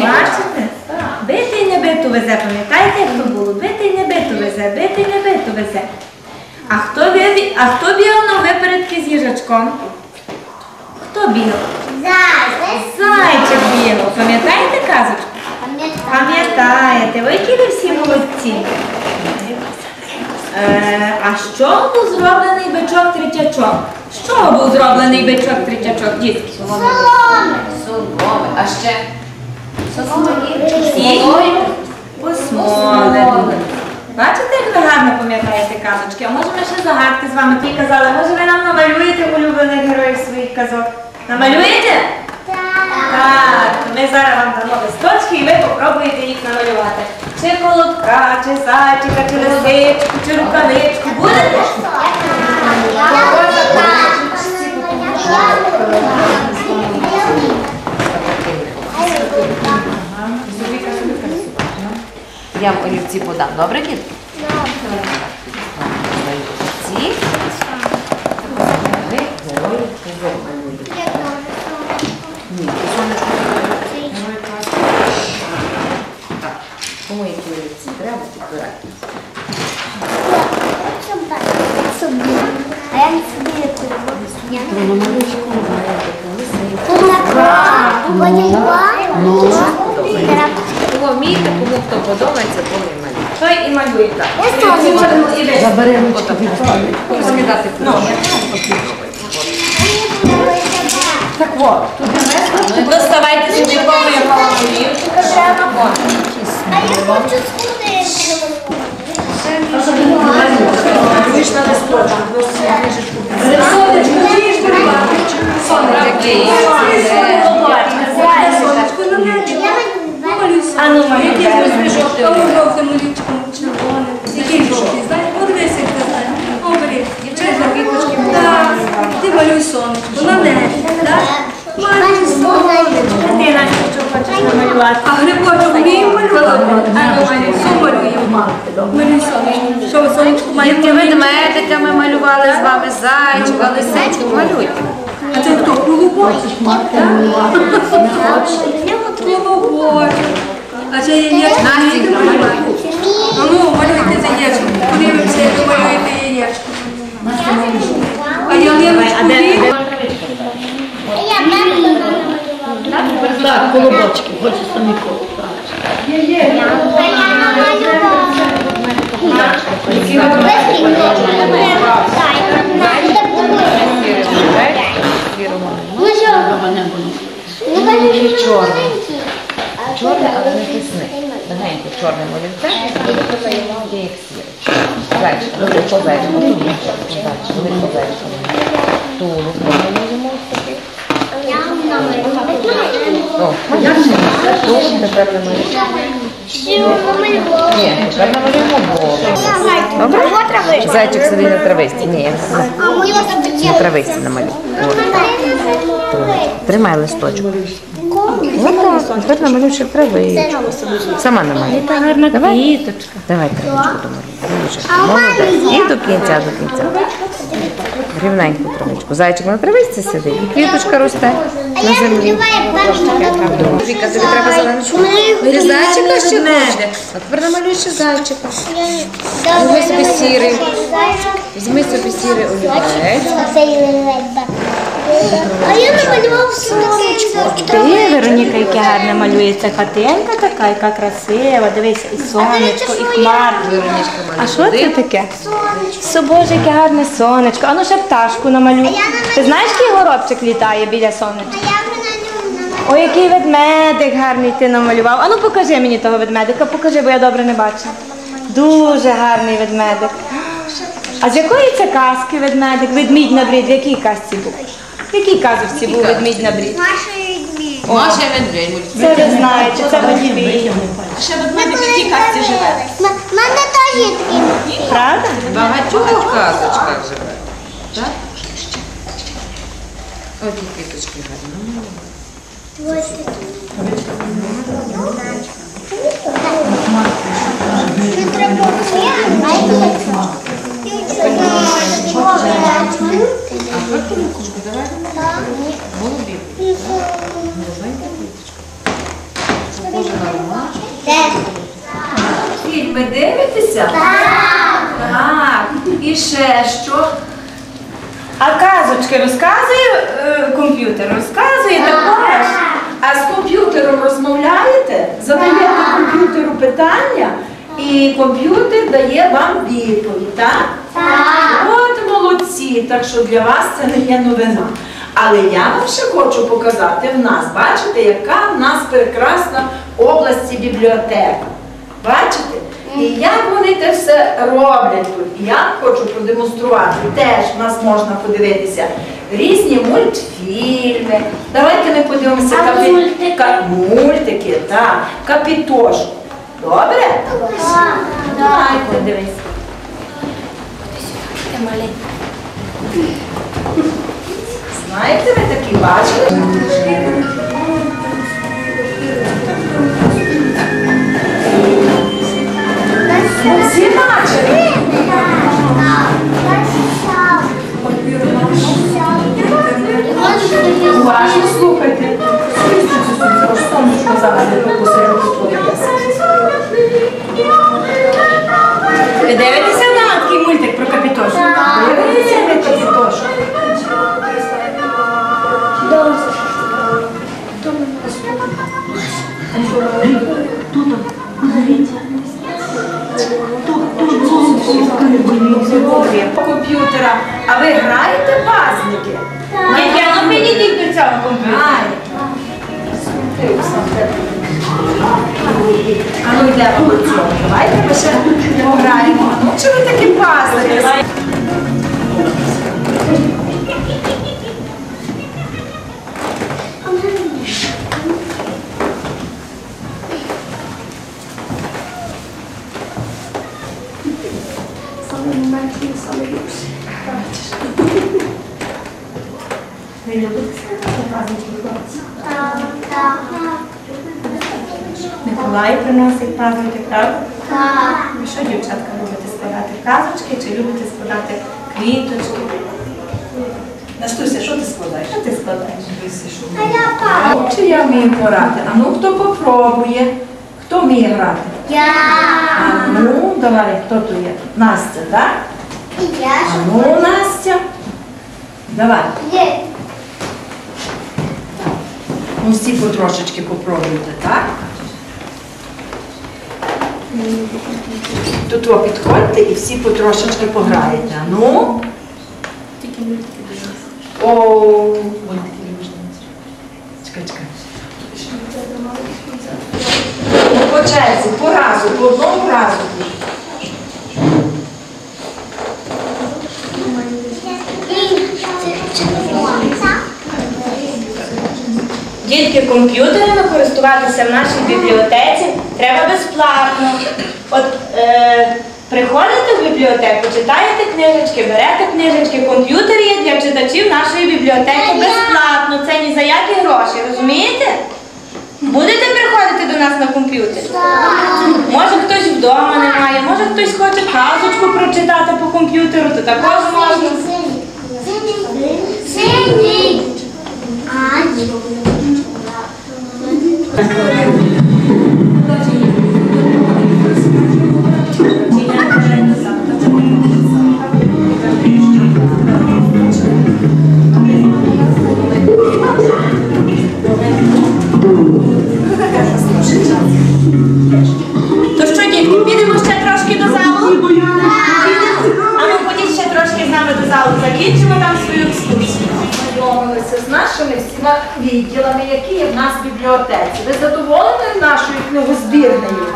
І? Бити і не биту везе, пам'ятаєте, як то було? Бити і не биту везе, бити і не биту везе. А хто, а хто бігав на випередки з їжачком? Хто бігав? Зайчик. Бігав. Пам'ятаєте казочку? Пам'ятаєте, ви які всі молодці. Е, а чого був зроблений бичок третячок? З чого був зроблений бичок третячок, дітки? Соломи. Соломи. А ще? Всі? Посмолений. Бачите, як ви гарно пам'ятаєте казочки? А може ми ще загадки з вами ті казали? Може ви нам намалюєте улюблених героїв своїх казок? Намалюєте? Так, то ми зараз вам дамо листочки і ви попробуєте їх намалювати. Чи колобка, чи зайчика, чи лисичку, чи рукавичку. Я олівці подам. Добре. Ні, сонечко. Так, кому які олівці треба, кому хто подобається, малюйте. Той і малює так. Я ставлю. І ви. Забери ручку від Кому скидати Ну, Так от, тут Доставайте собі кому якого олівчика треба. А я хочу сходити. Вийшла листочок. Який? А ну, малюйте. жовтим олівчиком червоним. Який жовтий? Знаєш, подивися, як ти знаєш. О, бери. Так, ти малюй сонечко. На небі, так? Малюй сонечко. Ти Настя, що хочеш намалювати? А грибочок вміє малювати? А малюй. Сонечко. Що ви сонечко малюєте? ведмедика ми малювали з вами зайчика, лисичку. Малюйте. А це хто? Колобочок? Колобочок. А це яєчко Настенька, малювати? Ну, малюйте це яєчко. Подивимося, як ви малюєте яєчко. Так, колобочки, хочеш самі коло. Чорне, але не тисни. Легенько чорним олівцем, і буде як сіре. Зайчик, добре, по зайчику, тут є зайчик, вони по зайчику. Тулуб малюємо ось такий. О, тулуб тепер намалюємо. Ні, тепер намалюємо голову. Добре? Зайчик собі на трависті. Ні, на трависті намалюю. Тримай листочок. Так. Тепер намалюй ще травичку. Сама намалюй. Та гарна Давай. квіточка. Давай травичку домалюй. Молодець. І до кінця, до кінця. Рівненьку травичку. Зайчик на травичці сидить. І квіточка росте на землі. Віка, тобі треба зеленочку? Ти зайчика ще хочеш? А тепер намалюй ще зайчика. Візьми собі сірий. Візьми собі сірий олівець. А я намалював сонечко. Ти, Вероніка, яке гарне малюється хатинка така, яка красива. Дивися, і сонечко, і хмарки. А що це таке? Со Боже, яке гарне сонечко. А ну ще пташку намалюй. Ти знаєш, який горобчик літає біля сонечка? Ой, який ведмедик гарний ти намалював. А ну покажи мені того ведмедика, покажи, бо я добре не бачу. Дуже гарний ведмедик. А з якої це казки ведмедик? Ведмідь на брід, в якій казці був? В якій казочці був ведмідь на брід? Нашої дні. Маша і медведь. Це ви знаєте, це ведмідь. Ще ведмедик в якій казці живе? У мене теж є такий. Правда? В багатьох казочках живе. Так? Ось і квіточки гарні. Ось такий. Що треба? Как давай? Голубик. Голубенькая квіточка. Похоже на дивитеся? Так. Так. І ще що? А казочки розказує е, комп'ютер? Розказує також. А з комп'ютером розмовляєте, задаєте комп'ютеру питання, і комп'ютер дає вам відповідь, так? Так. От молодці, так що для вас це не є новина. Але я вам ще хочу показати в нас, бачите, яка в нас прекрасна області бібліотека. Бачите? І як вони це все роблять тут. Я хочу продемонструвати. Теж в нас можна подивитися різні мультфільми. Давайте ми подивимося капі- мультики? ка- мультики, так, капітошку. Добре? Давайте дивись. Знаєте, ви такі бачили? Всі бачили? Уважно слухайте. Сонечко зараз не посеред твоє Миколай приносить пазники, правда? Ви що, дівчатка, любите складати казочки чи любите складати квіточки? Настуся, що ти складаєш? Що ти складаєш? Чи я вмію грати? А ну хто попробує? Хто вміє грати? А ну, давай, хто тут є? Настя, так? А ну, Настя. Давай. Ну, всі потрошечки попробуйте, так? Тут ви підходьте і всі потрошечки пограєте. Ну? А Ну. О. Чекай, чекай. По черзі, по разу, по одному разу. Дітки комп'ютерами користуватися в нашій бібліотеці треба безплатно. От е, приходите в бібліотеку, читаєте книжечки, берете книжечки, комп'ютер є для читачів нашої бібліотеки безплатно. Це ні за які гроші, розумієте? Будете приходити до нас на комп'ютер? Може хтось вдома не має, може хтось хоче казочку прочитати по комп'ютеру, то також можна. Синій. А, ні. То відділами, які є в нас в бібліотеці. Ви задоволені нашою книгозбірнею?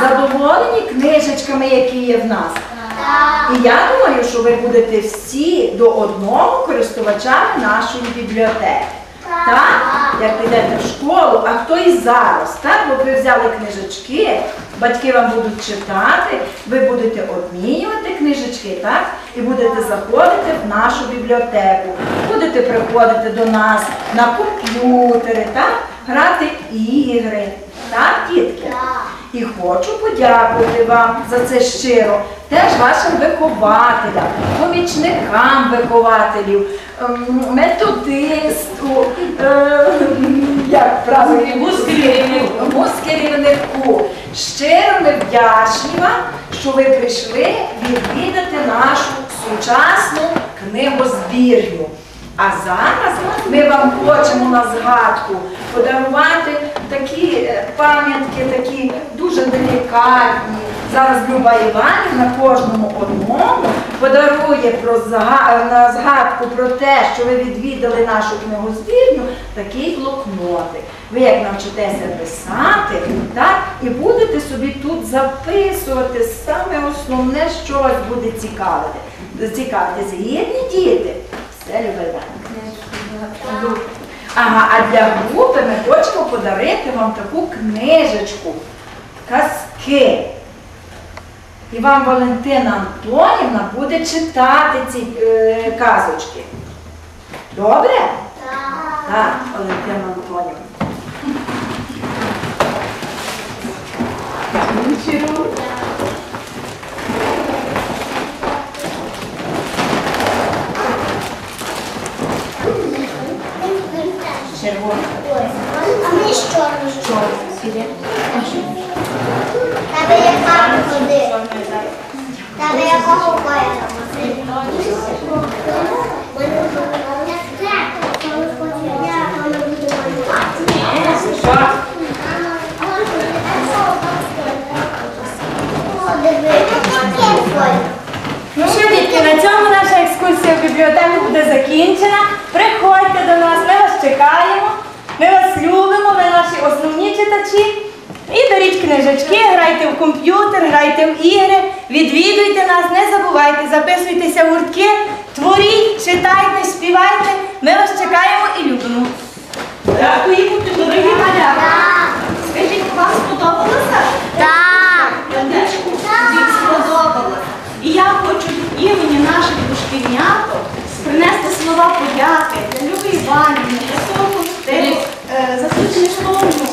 Задоволені книжечками, які є в нас? І я думаю, що ви будете всі до одного користувачами нашої бібліотеки. Так? Як підете в школу, а хто і зараз, так? Бо ви взяли книжечки, батьки вам будуть читати, ви будете обмінювати книжечки, так? І будете заходити в нашу бібліотеку. Будете приходити до нас на комп'ютери, так? Грати ігри. Так, дітки? І хочу подякувати вам за це щиро, теж вашим вихователям, помічникам вихователів, ем, методисту, е, як правильно, мускерівнику. Щиро ми вдячні вам що ви прийшли відвідати нашу сучасну книгозбірню. А зараз ми вам хочемо на згадку подарувати такі е, пам'ятки, такі дуже делікатні. Зараз Люба Іванівна кожному одному подарує про е, на згадку про те, що ви відвідали нашу книгозбірню, такий блокнотик. Ви як навчитеся писати, так, і будете собі тут записувати саме основне, що вас буде цікавити. Цікавити згідні діти. Люба Іванівна. Ага, а для групи ми хочемо подарити вам таку книжечку. Казки. І вам Валентина Антонівна буде читати ці е, казочки. Добре? Так, Валентина Антонівна. Червона. А мені що робити? Тебе яка ходи? Тебе якого кольору? Ну що, дітки, на цьому наша екскурсія в бібліотеку буде закінчена. Приходьте до нас, ми вас чекаємо, ми вас любимо, ви наші основні читачі. І беріть книжечки, грайте в комп'ютер, грайте в ігри, відвідуйте нас, не забувайте, записуйтеся в гуртки, творіть, читайте, співайте. Ми вас чекаємо і любимо. Дякую, дорогі малята. Скажіть, вам сподобалося? Так. Книжку? Сподобалося. І я хочу імені наших дошкільняток принести слова подяки для Люби Іванівни, для свого стилю, за цю змістовну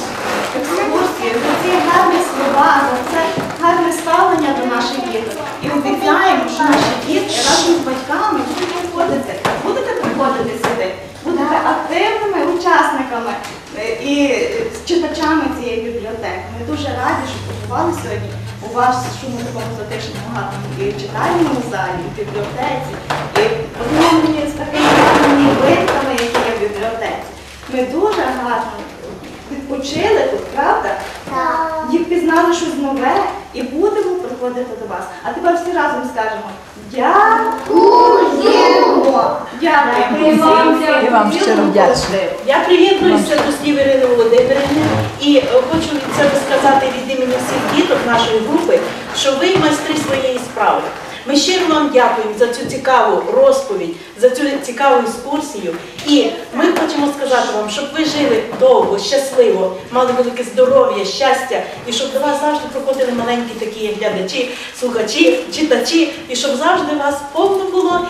екскурсію, за ці гарні слова, за це гарне ставлення до наших діток. І обіцяємо, що наші дітки разом з батьками будуть приходити, будете приходити сюди, будете активними учасниками е, і з читачами цієї бібліотеки. Ми дуже раді, що побували сьогодні у вашому такому затишному гарному і читальному залі, і в бібліотеці, і познайомлені з такими гарними витками, які є в Ми дуже гарно відпочили тут, правда? І пізнали щось нове і будемо приходити до вас. А тепер всі разом скажемо Дякуємо! Дякуємо! І вам щиро вдячна. Я приєднуюся до слів Ірини Володимирівни і е, хочу від себе сказати від імені всіх діток нашої групи, що ви майстри своєї справи. Ми щиро вам дякуємо за цю цікаву розповідь, за цю цікаву екскурсію. І ми хочемо сказати вам, щоб ви жили довго, щасливо, мали велике здоров'я, щастя, і щоб до вас завжди приходили маленькі такі глядачі, слухачі, читачі, і щоб завжди вас повно було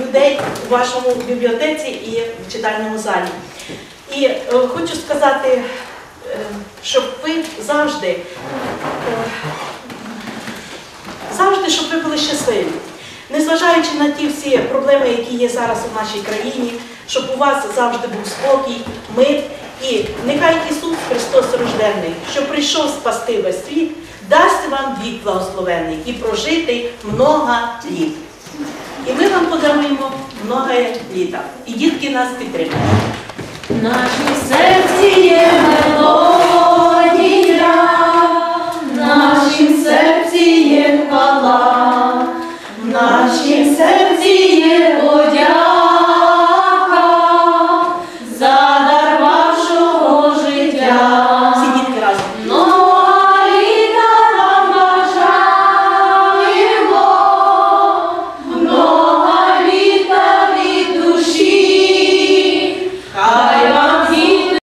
людей у вашому бібліотеці і в читальному залі. І е, хочу сказати, е, щоб ви завжди, е, завжди, щоб ви були щасливі. Незважаючи на ті всі проблеми, які є зараз у нашій країні, щоб у вас завжди був спокій, мир. І нехай Ісус Христос рожденний, що прийшов спасти весь світ, дасть вам вік благословенний і прожити много літ. І ми вам подаруємо много літа. І дітки нас підтримують. Наші